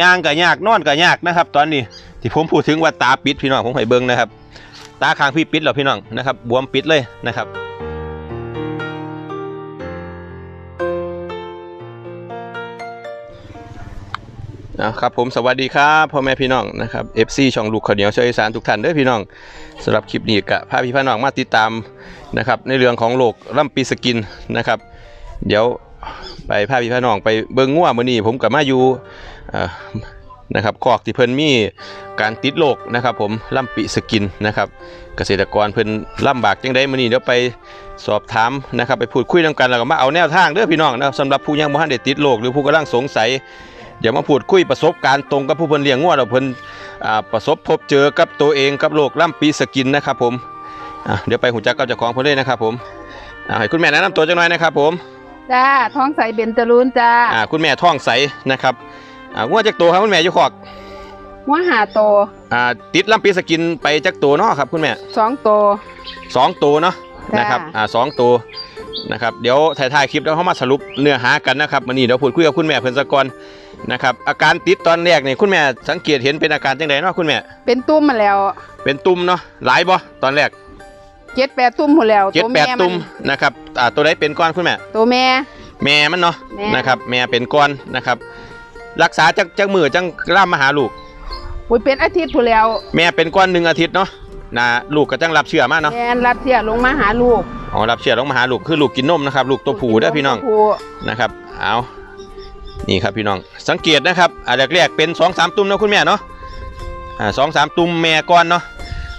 ย่างก็ยากนอนก็ยากนะครับ ตอนนี้ที่ผมพูดถึงว่าตาปิดพี่น้องผมให้เบิ่งนะครับ ตาข้างพี่ปิดแล้วพี่น้องนะครับบวมปิดเลยนะครับเอาครับผมสวัสดีครับพ่อแม่พี่น้องนะครับ FC ช่องลูกข้าวเหนียวชาวอีสานทุกท่านเด้อพี่น้องสำหรับคลิปนี้กะพาพี่พี่น้องมาติดตามนะครับในเรื่องของโรคล่ำปีสกินนะครับ เดี๋ยว ไปพาพี่พี่น้องไปเบิ่งงัวมื้อนี้ผมกับมาอยู่นะครับคอกที่เพิ่นมีการติดโรคนะครับผมล่ำปีสกินนะครับ เกษตรกรเพิ่นลำบากจังไดมื้อนี้เดี๋ยวไปสอบถามนะครับ ไปพูดคุยนำกันแล้วก็มาเอาแนวทางเด้อพี่น้องนะครับสำหรับผู้ยังบ่ทันได้ติดโรคหรือผู้กำลังสงสัยเดี๋ยวมาพูดคุยประสบการณ์ตรงกับผู้เพิ่นเลี้ยงงัวเราเพิ่นประสบพบเจอกับตัวเองกับโรคล่ำปีสกินนะครับผมเดี๋ยวไปหูจักกับเจ้าของเพิ่นเลยนะครับผมให้คุณแม่แนะนำตัวจังหน่อยนะครับผม จ้าท้องใสเบญจรูนจ้าอ่าคุณแม่ท้องใสนะครับอ่างัวจักตัวครับคุณแม่อยู่คอกหัวหาโตอ่าติดล่ำปีสกินไปจักตัวเนาะครับ คุณแม่สองโตสองตัวเนาะจ้านนะครับอ่าสองตัวนะครับเดี๋ยวถ่ายๆคลิปแล้วเขามาสรุปเนื้อหากันนะครับวันนี้เดี๋ยวพูดคุยกับคุณแม่เพิ่นสะก่อนนะครับอาการติดตอนแรกนี่คุณแม่สังเกตเห็นเป็นอาการจังไดเนาะคุณแม่เป็นตุ้มมาแล้ว เป็นตุ่มเนาะหลายบ่ตอนแรก เจ็ดแปดตุ้มหมดแล้วเจ็ดตัวแปแม่ดตุ่มนะครับอ่าตัวใดเป็นก้อนคุณแม่ตัวแม่ แม่มันเนาะแม่นะครับ แม่เป็นก้อนนะครับ รักษาจักจักมือจังร่ามมาหาลูกอุ้ยเป็นอาทิตย์หมดแล้ว แม่เป็นก้อนหนึ่งอาทิตย์เนาะนะลูกก็จังรับเชื้อมาเนาะแม่รับเสียลงมาหาลูกอ๋อรับเชื้อลงมาหาลูกคือลูกกินนมนะครับลูกตัวผู้เด้อพี่น้องตัวผู้นะครับเอานี่ครับพี่น้องสังเกตนะครับอ่าแรกๆเป็นสองสามตุ่มเนาะคุณแม่เนาะอ่าสองสามตุ่มแม่ก้อนเนาะ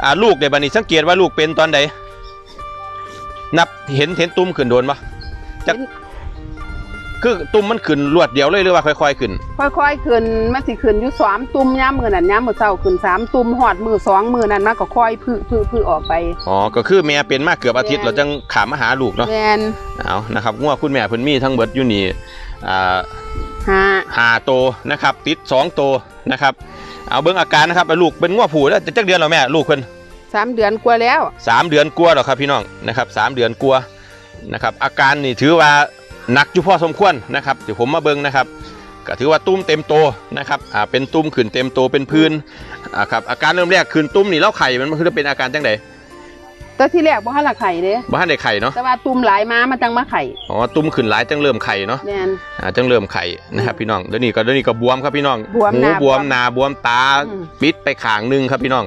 อ่าลูกเดี๋ยวบัดนี้สังเกตว่าลูกเป็นตอนใด นับเห็นเห็นตุ่มขึ้นโดนปะจักเป็น คือตุ่มมันขึ้นรวดเดียวเลยหรือว่าค่อยๆขึ้น ค่อยๆขึ้นมันสิขึ้นอยู่สามตุ้มย้ำมือนั่นย้ำมือเศร้าขึ้นสามตุ้มหอดมือสองมือนั่นมันก็ค่อยพื้พื้พื้ออกไป อ๋อ ก็คือแม่เป็นมากเกือบอาทิตย์แม่ เราจังขามมาหาลูกเนาะ แมนเอานะครับงัวคุณแม่เพิ่นมีทั้งเบิดอยู่นี่อ่าหาหาโตวนะครับ ติดสองโตวนะครับ เอาเบิ่งอาการนะครับลูกเป็นงัวผู้แล้วจะจักเดือนแล้วแม่ลูกเพิ่น สามเดือนกว่าแล้วสามเดือนกลัวาหรอกครับพี่น้องนะครับสามเดือนกลัวานะครับอาการนี่ถือว่าหนักอยู่พอสมควรนะครับเดี๋ยวผมมาเบิ่งนะครับก็ถือว่าตุ้มเต็มโตนะครับอ่าเป็นตุ้มขึ้นเต็มโตเป็นพื้นอ่าครับอาการเริ่มแรกขึ้นตุ้มนี่แล้วไข่มันคือเป็นอาการจังไดแต่ที่แรกบ่ทันละไข่เด้บ้านได้ไข่เนาะแต่ว่าตุ้มหลายมามันจังมาไข่อ๋อตุ้มขึ้นหลายจังเริ่มไข่เนาะแมนอ่าจังเริ่มไข่นะครับพี่น้องเดี๋ยวนี้ก็เดี๋ยวนี้ก็บวมครับพี่น้องบวมหูหน้าบวมบวมหนาบวมตาอืมปิดไปข้างหนึงครับพี่น้อง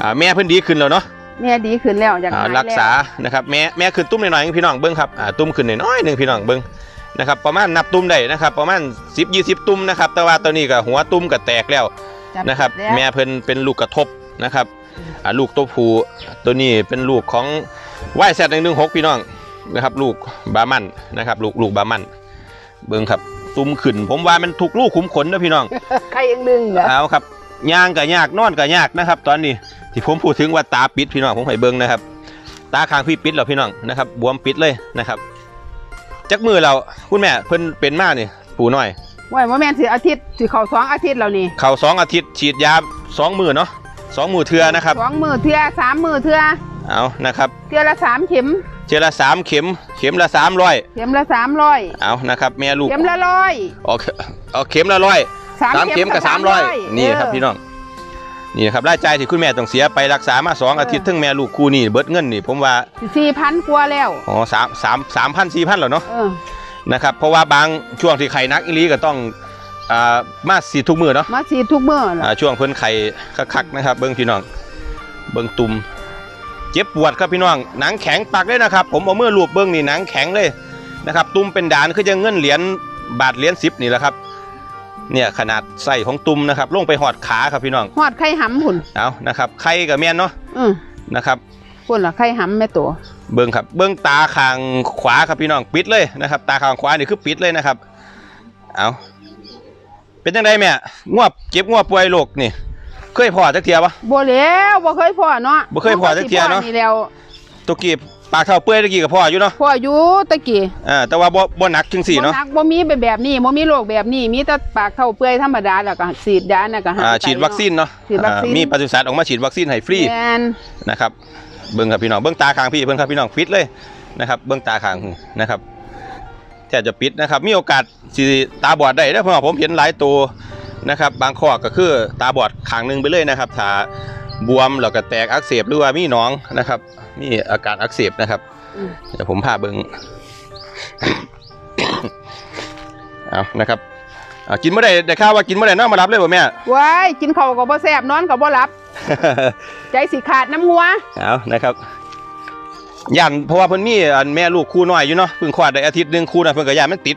อ่าแม่เพิ่นดีขึ้นแล้วเนาะแม่ดีขึ้นแล้วอยากอ่าหายรักษาแล้วนะครับแม่แม่ขึ้นตุ้มหน่อยๆพี่น้องเบิ้งครับอ่าตุ้มขึ้นน้อยๆหนึ่งพี่น้องเบิ้งนะครับประมาณนับตุ้มได้นะครับประมาณ10 20 ตุ้มนะครับแต่ว่าตอนนี้ก็หัวตุ้มก็แตกแล้วจันะครับแล้วแม่เพิ่นเป็นลูกกระทบนะครับอ่าลูกตัวผู้ตัวนี้เป็นลูกของว่ายแซดหนึ่งหนึ่งหกพี่น้องนะครับลูกบามันนะครับลูกลูกบามันเบิ้งครับตุ้มขึ้นผมว่ามันถูกลูกขุมขนนะพี่น้อง ใครยังดึงเหรอเอาครับ ย่างก็ยากนอนก็ยากนะครับ ตอนนี้ที่ผมพูดถึงว่าตาปิดพี่น้องผมให้เบิ่งนะครับ ตาข้างพี่ปิดแล้วพี่น้องนะครับ บวมปิดเลยนะครับจักมือเราคุณแม่เพิ่นเป็นมากนี่ปู่น้อยว่าว่าแม่นสิอาทิตย์สิเข้าสองอาทิตย์แล้วนี่เข่าสองอาทิตย์ฉีดยาสองมือเนาะสองมือเทือนะครับสองมือเทื่อสามมือเทื่อเอานะครับเทื่อละสามเข็มเจอละสามเข็ม เข็มละสามร้อยเข็มละสามร้อยเอานะครับ แม่ลูกเข็มละร้อยออกเอาเข็มละร้อย สามเข็มกับสามร้อยนี่ครับพี่น้องนี่นะครับรายจ่ายที่คุณแม่ต้องเสียไปรักษามาสองอาทิตย์ทั้งแม่ลูกคู่นี่เบิดเงินนี่ผมว่าสี่พันกว่าแล้วอ๋อสามสามสามพันสี่พันเหรอเนาะเออนะครับเพราะว่าบางช่วงที่ไข่นักอีหลีก็ต้องอ่ามาสีดทุกมือเนาะมาฉีดทุกมื้ออ่าล่ะช่วงเพิ่นไข่คักๆนะครับ เบิ้งพี่น้องเบิ้งตุ่มเจ็บปวดครับพี่น้องหนังแข็งปักเลยนะครับ ผมเอามือลูบเบิ้งนี่หนังแข็งเลยนะครับ ตุ่มเป็นด่านคือจะเงินเหรียญบาทเหรียญสิบนี่แหละครับ เนี่ยขนาดไส้ของตุ่มนะครับลงไปหอดขาครับพี่น้องฮอดไข่หำหุ่นเอานะครับไข่กับแม่นเนาะอือนะครับพุ่นล่ะไข่หำแม่ตัวเบิ้งครับ เบิ้งตาข้างขวาครับพี่น้องปิดเลยนะครับ ตาข้างขวานี่คือปิดเลยนะครับ เอาเป็นยังไงแม่งวบเจ็บงวบป่วยโรคนี่ เคยพอจักเทียปะบ่แล้วบ่เคยพ่อเนาะบ่เคยพ่อจักเที่ยเนาะนี่แล้วตุกี้ ปากเท่าเปื่อยตะกี้กับพ่ออยู่เนาะพ่ออยู่ตะกี้อ่าแต่ว่าบ่บ่หนักจังสี่เนาะบ่หนักบ่มีเป็นแบบนี้บ่มีโรคแบบนี้มีแต่ปากเท่าเปื่อยธรรมดาแล้วก็ฉีดยาน่ะก็หายอ่าไปฉีดวัคซีนเนาะฉีดวัคซีนอ่ามีปศุสัตว์ออกมาฉีดวัคซีนให้ฟรีแม่นนะครับเบิ่งครับพี่น้องเบิ่งตาข้างพี่เบิ่งครับพี่น้องฟิตเลยนะครับเบิ่งตาข้างนะครับแทบจะปิดนะครับ มีโอกาสสิตาบอดได้เด้อเพราะว่าผมเห็นหลายตัวนะครับ บางข้อก็คือตาบอดข้างหนึงไปเลยนะครับถ้า บวมแล้วก็แตกอักเสบหรือว่ามีหนองนะครับ มีอาการอักเสบนะครับอืมเดี๋ยวผมพาเบิงเอานะครับเอากินเมื่อใดได้ข่าวว่ากินเมื่อใดน้องมารับเลยบ่แม่ว้ายกินข้าวก็บ่แซ่บนอนก็บ่หลับ ใจสิขาดน้ำหัวเอานะครับยันเพราะว่าเพิ่นมีอันแม่ลูกคู่น้อยอยู่เนาะเพิ่งคลอดได้อาทิตย์หนึงคู่นั้นเพิ่นก็ยานมันติด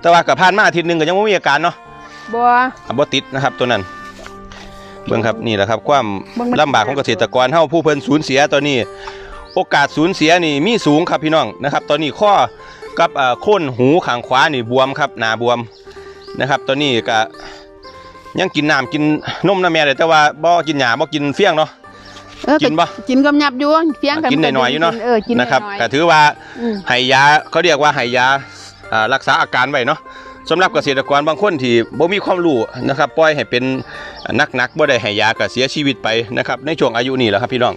แต่ว่าก็ผ่านมาอาทิตย์หนึงก็ยังบ่มีอาการเนาะบ่อะบ่ติดนะครับตัวนั้น เบิ่งครับนี่แหละครับ ความเบิ่งมันลำบากของเกษตรกรเฮาผู้เพิ่นสูญเสียตอนนี้ โอกาสสูญเสียนี่มีสูงครับพี่น้องนะครับ ตอนนี้ข้อกับเอ่อโค่นหูข้างขวานี่บวมครับหน้าบวมนะครับ ตอนนี้ก็ยังกินน้ำกินนมน้ำแม่ได้แต่ว่าบ่กินหญ้าบ่กินเฟี้ยงเนาะเออกินปะกินกำยับอยู่เฟียงกันกินหน่อยๆอยู่เนาะเออกินหน่นะครับอยก็ถือว่าๆอืมให้ยาเขาเรียกว่าให้ยาอ่ารักษาอาการไว้เนาะ สำหรับเกษตรกรบางคนที่บ่มีความรู้นะครับปล่อยให้เป็นนักๆบ่ได้ให้ยาก็เสียชีวิตไปนะครับในช่วงอายุนี่แหละครับพี่น้อง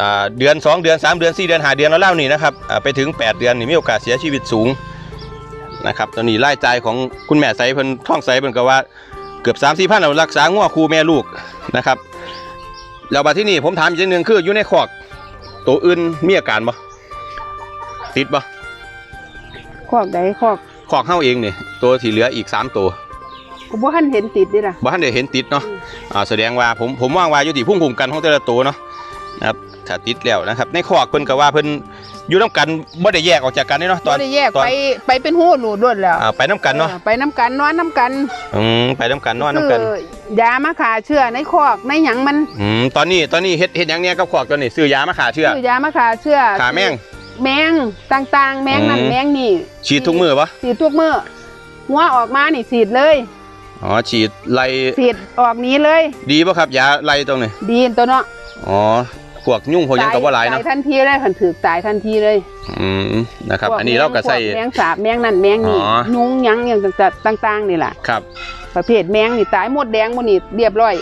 อเดือน 2 เดือน 3 เดือน 4 เดือน5เดือนแล้วเล่านี่นะครับไปถึง 8 เดือนนี่มีโอกาสเสียชีวิตสูงนะครับตอนนี้รายจ่ายของคุณแม่ไสเพิ่นท้องไสเพิ่นก็ว่าเกือบ3 4พันรักษางัวครูแม่ลูกนะครับแล้วบัดที่นี่ผมถามอีกอย่างหนึงคืออยู่ในคอกตัวอื่นมีอาการบ่ติดบ่คอกใดคอก คอกเฮาเองนี่ตัวที่เหลืออีก3ตัวก็บ่ทันเห็นติดเดิล่ะบ่ทันได้เห็นติดเนาะอืมอ่าแสดงว่าผมผมว่างว่าอยู่ที่พุ่งคุมกันของแต่ละตัวเนาะนะครับถ้าติดแล้วนะครับ ในคอกเพิ่นก็ว่าเพิ่นอยู่นํกันบ่ได้แยกออกจากกันเด้เนาะตบ่อนได้แยกตอนไปไปเป็นหู้หลูดด้วยแล้วอ่าไปนํกันเนาะออไปน้ำกันนอนน้ำกันอืมไปนํกันนอนนํกันคือยามาขาเชื้อในคอกในหยังมันอืมตอนนี้ตอนนี้เฮ็ดเฮ็ดหยังเนี่ยกับคอกตัวนี้ซื้อยามาฆ่าเชื้อคือยามาขาเชื้อขาแมง แมงต่างๆ แมงนั่นอืม แมงนี่ฉีดทุกมื้อบ่ฉีดทุกมื้อหัวออกมานี่ฉีดเลย อ๋อฉีดไล่ฉีดออกนี้เลย ดีบ่ครับยาไล่ตรงนี้ดีตัวเนาะอ๋อพวกยุ่งพวกหยังก็บ่หลายเนาะตทันทีเลยคันถือตายทันทีเลยอืมนะครับ พวอันนี้เราก็ใส่ พวแมงสาบแมงนั่นแมงนี่อ๋อ ยุงหยังอย่างต่างๆนี่แหละครับ ประเภทแมงนี่ตายหมดแดงหมดนี่เรียบร้อย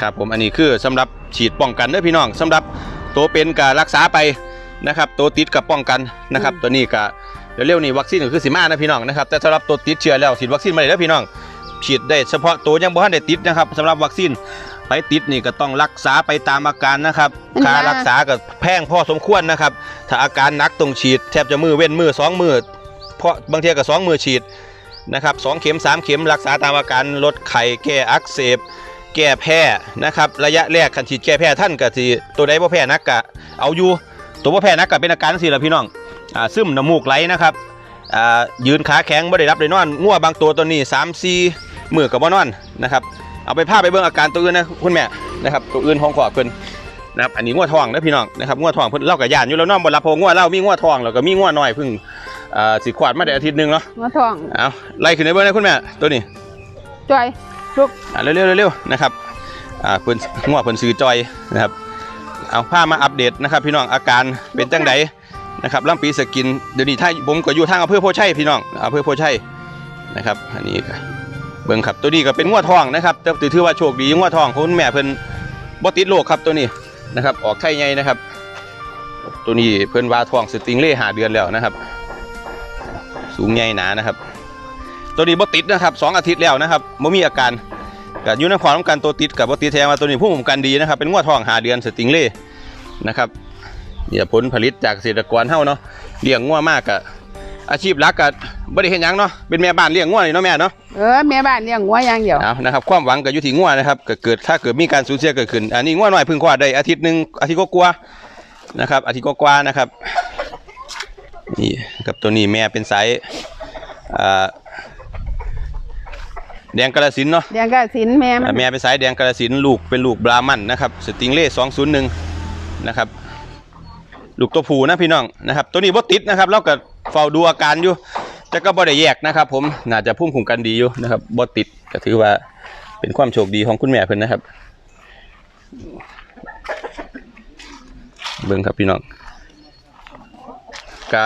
ครับผมอันนี้คือสำหรับฉีดป้องกันเด้อพี่น้องสำหรับตัวเป็นกับรักษาไป นะครับตัวติดกับป้องกันนะครับตัวนี้ก็เร็วๆนี้วัคซีนก็คือสิมานะพี่น้องนะครับแต่สำหรับตัวติดเชื้อแล้วฉีดวัคซีนมาได้แล้วพี่น้องฉีดได้เฉพาะตัวยังบ่ทันได้ติดนะครับสำหรับวัคซีนไปติดนี่ก็ต้องรักษาไปตามอาการนะครับอันนี้ค่ารักษาก็แพงพอสมควรนะครับถ้าอาการหนักต้องฉีดแทบจะมือเว้นมือสองมือเพราะบางทีก็สองมือฉีดนะครับสองเข็มสามเข็มรักษาตามอาการลดไข้แก้อักเสบแก้แพ้นะครับระยะแรกคันฉีดแก้แพ้ท่านก็สิตัวใดบ่แพ้นักกะเอาอยู่ ตัวบ่แพ้นักก็เป็นอาการจังซี่ล่ะพี่น้องอ่าซึมน้ำมูกไหลนะครับอ่ายืนขาแข็งบ่ได้รับได้นอนงัวบางตัวตัวนี้3 4มื้อก็บ่นอนนะครับเอาไปพาไปเบิ่งอาการตัวอื่นนะคุณแม่นะครับตัวอื่นของขอบเพิ่นนะครับอันนี้งัวทองนะพี่น้องนะครับงัวทองเพิ่นเล่าก็ย่านอยู่แล้วนอนบ่รับเพราะงัวเล่ามีงัวทองแล้วก็มีงัวน้อยเพิ่งอ่าสิขวาดมาได้อาทิตย์หนึงเนาะมาทองเอาไล่ขึ้นได้เบิ่งนะคุณแม่ตัวนี้จอยลูกอ่าเร็วๆเร็วๆนะครับอ่าเพิ่นงัวเพิ่นซื้อจอยนะครับ เอาผ้ามาอัปเดตนะครับ พี่น้องอาการเป็นจังไดนะครับลำปีสกินเดี๋ยวนี้ถ้าผมก็อยู่ทางอำเภอโพชัยพี่น้องอำเภอโพชัยนะครับอันนี้เบิ่งครับตัวนี้ก็เป็นงัวทองนะครับแต่ถือว่าโชคดีงัวทองคุณแม่เพิ่นบ่ติดโรคครับตัวนี้นะครับ ออกไข่ใหญ่นะครับ ตัวนี้เพิ่นว่าทองสติงเล่หาเดือนแล้วนะครับ สูงใหญ่หนานะครับ ตัวนี้บ่ติดนะครับสองอาทิตย์แล้วนะครับบ่มีอาการ ก็อยู่ในความต้องการตัวติดกับบ่ติดแทงว่าตัวนี้ผู้คุ้มกันดีนะครับเป็นงัวทองหาเดือนสติงเล่นะครับเนี่ยผลผลิตจากเกษตรกรเฮาเนาะเลี้ยงงัวมากอะอาชีพหลักก็บ่ได้เฮ็ดหยังเนาะเป็นแม่บ้านเลี้ยงงัวนี่เนาะแม่เนาะเออแม่บ้านเลี้ยงวัวอย่างเดียวเอานะครับความหวังก็อยู่ที่งัวนะครับก็เกิดถ้าเกิดมีการสูญเสียเกิดขึ้น อันนี้งัวน้อยเพิ่งคลอดได้อาทิตย์หนึงอาทิตย์กว่าๆนะครับ อาทิตย์กว่าๆนะครับนี่กับตัวนี้แม่เป็นสายอ่า แดงกระสินธุ์เนาะเลี้ยงก็สินแม่มันแม่เป็นสายแดงกระสินธุ์ลูกเป็นลูกบรามันนะครับสติงเล่สองศูนย์หนึ่งนะครับลูกตัวผูนะพี่น้องนะครับ ตัวนี้บ่ติดนะครับเราก็เฝ้าดูอาการอยู่แต่ก็บ่ได้แยกนะครับ ผมน่าจะพุ่มคุมกันดีอยู่นะครับบ่ติดก็ถือว่าเป็นความโชคดีของคุณแม่เพิ่นนะครับ เบิ่งครับพี่น้องก็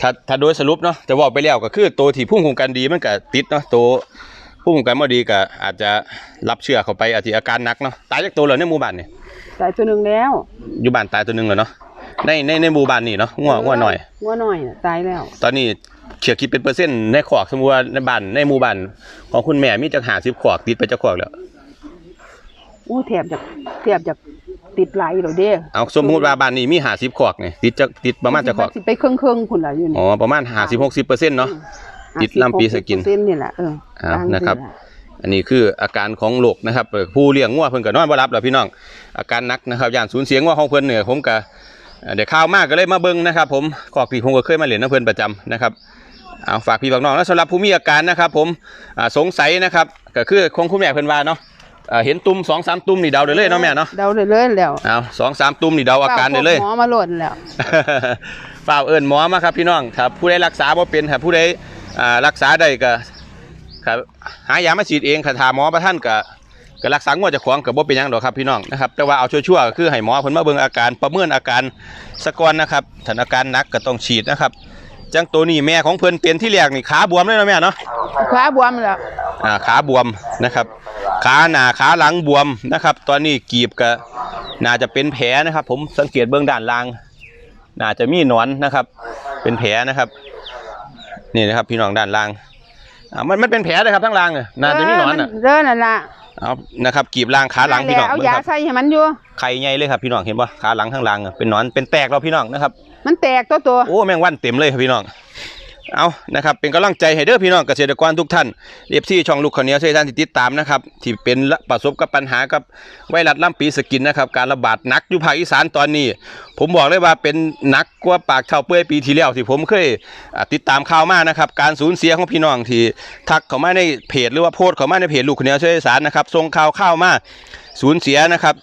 ถ้าถ้าโดยสรุปเนาะจะบอกไปแล้วก็คือตัวที่พุ่มคุมกันดีมันก็ติดเนาะตัว ผู้ป้องกันบ่ดีก็อาจจะรับเชื้อเข้าไปอาจจะอาการหนักเนาะตายจากตัวเหรอในหมู่บ้านนี่ตายตัวหนึ่งแล้วอยู่บ้านตายตัวหนึงเหรอเนาะในในในหมู่บ้านนี่เนาะงัวงัวหน่อยงัวหน่อยน่ะตายแล้ว ตอนนี้เขียคิดเป็นเปอร์เซ็นต์ในขอกสมมุติว่าในบ้านในหมู่บ้านของคุณแม่มีจัก50ขอกติดไปจักขอกแล้วอู้แถบจากแถบจากติดไหลายแล้วเด้เอาสมมุติว่าบ้านนี้มี50ขอกนี่ติดจักติดประมาณจักขอกสิไปเครื่องๆพุ่นล่ะอยู่นี่อ๋อประมาณ50-60%เนาะ ติดลำปีสกินเส้นนี่แหละเอออ่าตามนะครับแหละอันนี้คืออาการของโรคนะครับเอ่อผู้เลี้ยงงัวเพิ่นก็นอนบ่หลับแล้วพี่น้อง อาการหนักนะครับย่านสูญเสียงัวของเพิ่นเนี่ยผมก็เอ่อเดี๋ยวข่าวมากก็เลยมาเบิ่งนะครับ ผมขอกที่ผมก็เคยมาเล่นน้ำเพิ่นประจำนะครับเอาฝากพี่ฝากน้องแล้วสำหรับผู้มีอาการนะครับ ผมอ่าสงสัยนะครับก็คือคงคุณแม่เพิ่นว่าเนาะอ่าเห็นตุ่มสองสามตุ่มนี่เดาได้เลยเนาะแม่เนาะเดาได้เลยแล้วเอาสองสามตุ่มนี่เดาอาการได้เลยหมอมาโหลดแล้วฝ้าวเอิ้นหมอมาครับพี่น้องครับผู้ใดรักษาบ่เป็นครับผู้ใดอ่า รักษาได้ก็ครับหายามาฉีดเองค่ะถามหมอประท่านก็ก็รักษางวดเจากของก็บ่เป็นหยังดอกครับพี่น้องนะครับแต่ว่าเอาชั่วๆก็คือให้หมอเพิ่นมาเบิ่งอาการประเมินอาการสะก่อนนะครับถ้าอาการหนักก็ต้องฉีดนะครับจังตัวนี้แม่ของเพิ่นเป็นที่แรกนี่ขาบวมเลยเนาะแม่เนาะขาบวมแล้วอ่าขาบวมนะครับ ขาหน้าขาหลังบวมนะครับ ตอนนี้กีบก็น่าจะเป็นแผลนะครับ ผมสังเกตเบื้องด้านล่าง น่าจะมีหนอนนะครับ เป็นแผลนะครับ นี่นะครับพี่น้องด้านล่างอ่ามันมันเป็นแผลเลยครับทั้งล่างอะน่าจะมีหนอนอะเด้อนั่นล่ะเอานะครับกีบล่างขาหลังพี่น้องเอาเบิ่งยาครับใส่ให้มันอยู่ไข่ใหญ่เลยครับพี่น้องเห็นปะขาหลังข้างล่างอะเป็นหนอนเป็นแตกแล้วพี่น้องนะครับ มันแตกตัวตัวโอ้แมงวันเต็มเลยครับพี่น้อง เอานะครับเป็นกำลังใจให้เด้อพี่น้องเกษตรกรทุกท่านเอฟซีช่องลูกข้าวเหนียวช่วยท่านติดตามนะครับที่เป็นประสบกับปัญหากับไวรัสล่ำปีสกินนะครับการระบาดหนักอยู่ภาคอีสานตอนนี้ ผมบอกเลยว่าเป็นหนักกว่าปากเท่าเปื่อยปีที่แล้วที่ผมเคยติดตามข่าวมากนะครับการสูญเสียของพี่น้องที่ทักเข้ามาในเพจหรือว่าโพสต์เข้ามาในเพจลูกข้าวเหนียวช่วยสานนะครับส่งข่าวเข้าวมาสูญเสียนะครับ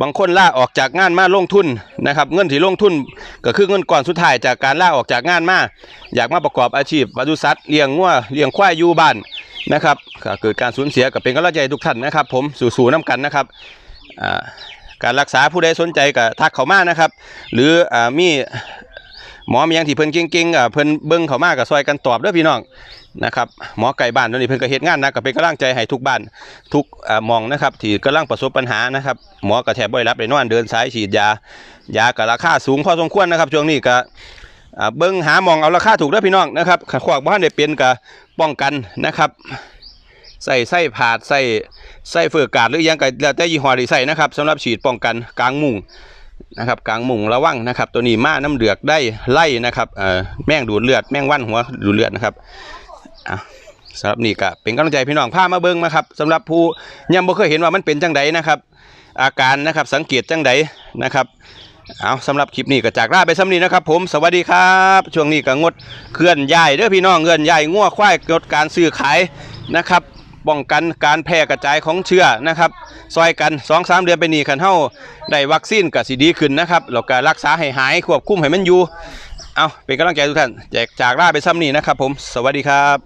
บางคนล่าออกจากงานมาลงทุนนะครับเงินที่ลงทุนก็คือเงินก่อนสุดท้ายจากการล่าออกจากงานมาอยากมาประกอบอาชีพปศุสัตว์เลี้ยงงัวเลี้ยงควายอยู่บ้านนะครับเกิดการสูญเสียกับเป็นกำลังใจทุกท่านนะครับ ผมสู่ๆน้ำกันนะครับการรักษาผู้ใดสนใจก็ทักเขามานะครับ หรืออมี หมอมียังที่เพิ่นเก่งๆอ่าเพิ่นเบิ่งเขามาก็ซอยกันตอบด้อพี่น้องนะครับหมอไก่บ้านตัวนี้เพิ่นก็เฮ็ดงานนะก็เป็นกำลังใจให้ทุกบ้านทุกมองนะครับที่กำลังประสบปัญหานะครับหมอกระแทบบ่อยรับได้นอนเดินสายฉีดยายาก็ราคาสูงพอสมควรนะครับช่วงนี้ก็เบิ้งหาหมองเอาราคาถูกด้อพี่น้องนะครับขวากบ้านได้เป็นก็ป้องกันนะครับใส่ไส้ผาดใส่ไส้เฟือกกาดหรือยังก็แล้วแต่ยี่ห้อที่ใส่นะครับสำหรับฉีดป้องกันกลางมุง นะครับกลางมุงระวังนะครับ ตัวนี้มาน้ำเดือกได้ไล่นะครับเอ่อแม่งดูดเลือดแม่งวันหัวดูดเลือดนะครับอะสำหรับนี่ก็เป็นกำลังใจพี่น้องพามาเบิ่งนะครับสำหรับผู้ยังบ่เคยเห็นว่ามันเป็นจังใดนะครับ อาการนะครับสังเกตจังใดนะครับเอาสำหรับคลิปนี้ก็จากลาไปสำนี้นะครับ ผมสวัสดีครับ ช่วงนี้ก็งดเคลื่อนย้ายเด้อพี่น้องเงื่อนย้ายงัวควายลดการซื้อขายนะครับ ป้องกันการแพร่กระจายของเชื้อนะครับซอยกัน2อสเดือนไปนี่ขันเท่าได้วัคซีนก็สิดีขึ้นนะครับแล้วก็รักษาให้หายควบคุมให้มันอยู่เอาเป็นกำลังใจทุกท่านแจกจากลาไปซ้ำนี่นะครับผมสวัสดีครับ